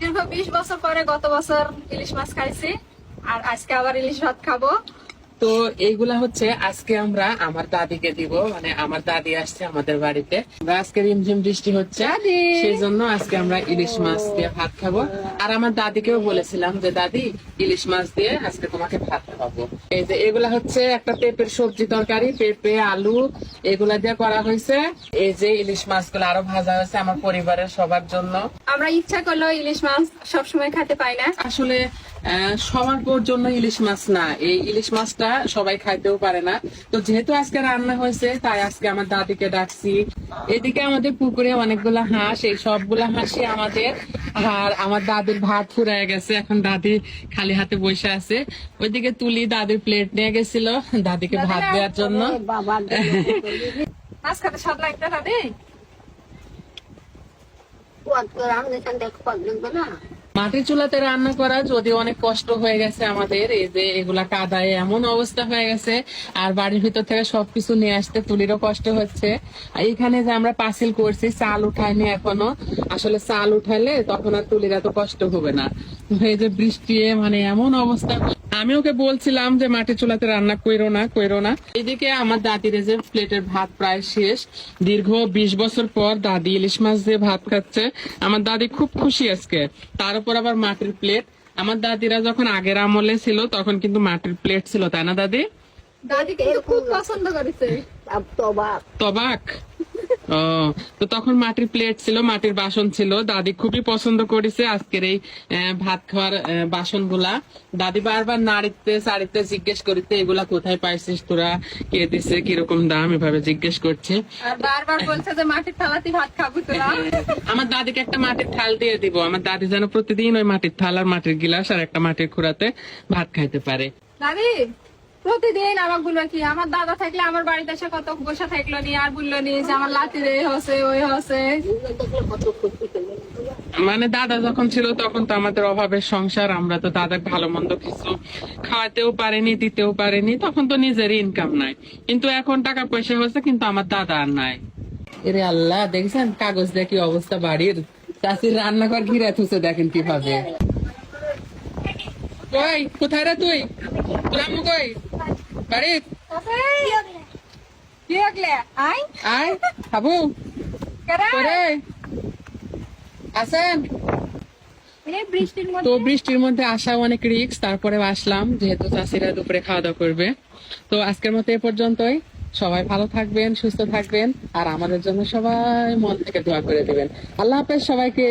দীর্ঘ বিশ বছর পরে গত বছর ইলিশ মাছ খাইছি, আর আজকে আবার ইলিশ ভাত খাব। তো এইগুলা হচ্ছে আজকে আমরা আমার দাদিকে দিব মানে আমার দাদি আসছে আমাদের বাড়িতে। আজকে রিমঝিম বৃষ্টি হচ্ছে সেই জন্য আজকে আমরা ইলিশ মাছ দিয়ে ভাত খাব। আর আমার দাদিকেও বলেছিলাম যে দাদি ইলিশ মাছ দিয়ে আজকে তোমাকে ভাত খাব এই যে এগুলা হচ্ছে একটা পেঁপের সবজি তরকারি পেঁপে আলু এগুলা দিয়ে করা হয়েছে। এই যে ইলিশ মাছ মাছগুলো আরও ভাজা হয়েছে আমার পরিবারের সবার জন্য। আমরা ইচ্ছা করলেও ইলিশ মাছ সবসময় খেতে পাই না। আসলে সবার জন্য ইলিশ মাছ না। এই ইলিশ মাছটা সবাই খাইতেও পারে না। তো যেহেতু আজকে রান্না হয়েছে তাই আজকে আমার দাদিকে ডাকছি। এদিকে আমাদের পুকুরে অনেকগুলা হাঁস এই সবগুলা হাঁসই আমাদের আর আমার দাদির ভাত ফুরায় গেছে। এখন দাদি খালি হাতে বসে আছে। ওইদিকে তুলি দাদির প্লেট নিয়ে গেছিল দাদিকে ভাত দেওয়ার জন্য। মাছ খেতে স্বাদ লাগতো দাদি মাটির চুলাতে রান্না করা যদি অনেক কষ্ট হয়ে গেছে আমাদের, এই যে এগুলা কাদায় এমন অবস্থা হয়ে গেছে, আর বাড়ির ভিতর থেকে সবকিছু নিয়ে আসতে তুলিরও কষ্ট হচ্ছে। আর এখানে যে আমরা পাসিল করছি, চাল উঠাইনি এখনও। আসলে চাল উঠালে তখন আর তুলির এত কষ্ট হবে না। এই যে বৃষ্টি মানে এমন অবস্থা। আমি ওকে বলছিলাম যে মাটির চুলাতে রান্না কইরো না কইরো না। এদিকে আমার দাদির যে প্লেটের ভাত প্রায় শেষ। দীর্ঘ বিশ বছর পর দাদি ইলিশ মাছ দিয়ে ভাত খাচ্ছে। আমার দাদি খুব খুশি আজকে। তার উপর আবার মাটির প্লেট। আমার দাদিরা যখন আগের আমলে ছিল তখন কিন্তু মাটির প্লেট ছিল তাই না দাদি? দাদি কিন্তু খুব পছন্দ করেছে। তবাক। ও তো তখন মাটির প্লেট ছিল মাটির বাসন ছিল। দাদি খুবই পছন্দ করেছে আজকের এই ভাত খাওয়ার বাসনগুলা দাদি বারবার নাড়িতে সারিতে জিজ্ঞেস করিতে এগুলা কোথায় পাইছিস তোরা? কে দিছে? কীরকম দাম? এভাবে জিজ্ঞেস করছে। বারবার বলছে যে মাটির থালাতে ভাত খাব তোরা? আমার দাদিকে একটা মাটির থাল দিয়ে দিব। আমার দাদি যেন প্রতিদিন ওই মাটির থাল আর মাটির গিলাস আর একটা মাটির খুঁড়াতে ভাত খাইতে পারে। দাদি প্রতিদিন আমার বলল কি আমার দাদা থাকলে আমার বাড়িতে এসে কত বসে থাকল নি আর বলল নি যে আমার লাতি রে হসে ওই হসে। মানে দাদা যখন ছিল তখন তো আমাদের অভাবের সংসার আমরা তো দাদাকে ভালো মন্দ কিছু খাওয়াতেও পারেনি দিতেও পারেনি তখন তো নিজের ইনকাম নাই। কিন্তু এখন টাকা পয়সা হয়েছে কিন্তু আমার দাদা আর নাই। এরে আল্লাহ দেখছেন? কাগজ দেখি অবস্থা বাড়ির? চাষির রান্নাঘর ঘিরে থুছে দেখেন কীভাবে। কই কোথায় রে তুই? তোর আম্মু কই? বাড়ি কি লাগলে আই আয়। হাবু। কেরে? করে আসেন। তো বৃষ্টির মধ্যে আসা অনেক রিক্স তারপরে আসলাম যেহেতু চাষিরা দুপুরে খাওয়া দাওয়া করবে। তো আজকের মতো এ পর্যন্তই। সবাই ভালো থাকবেন সুস্থ থাকবেন আর আমাদের জন্য সবাই মন থেকে দোয়া করে দিবেন। আল্লাহ হাফেজ সবাইকে।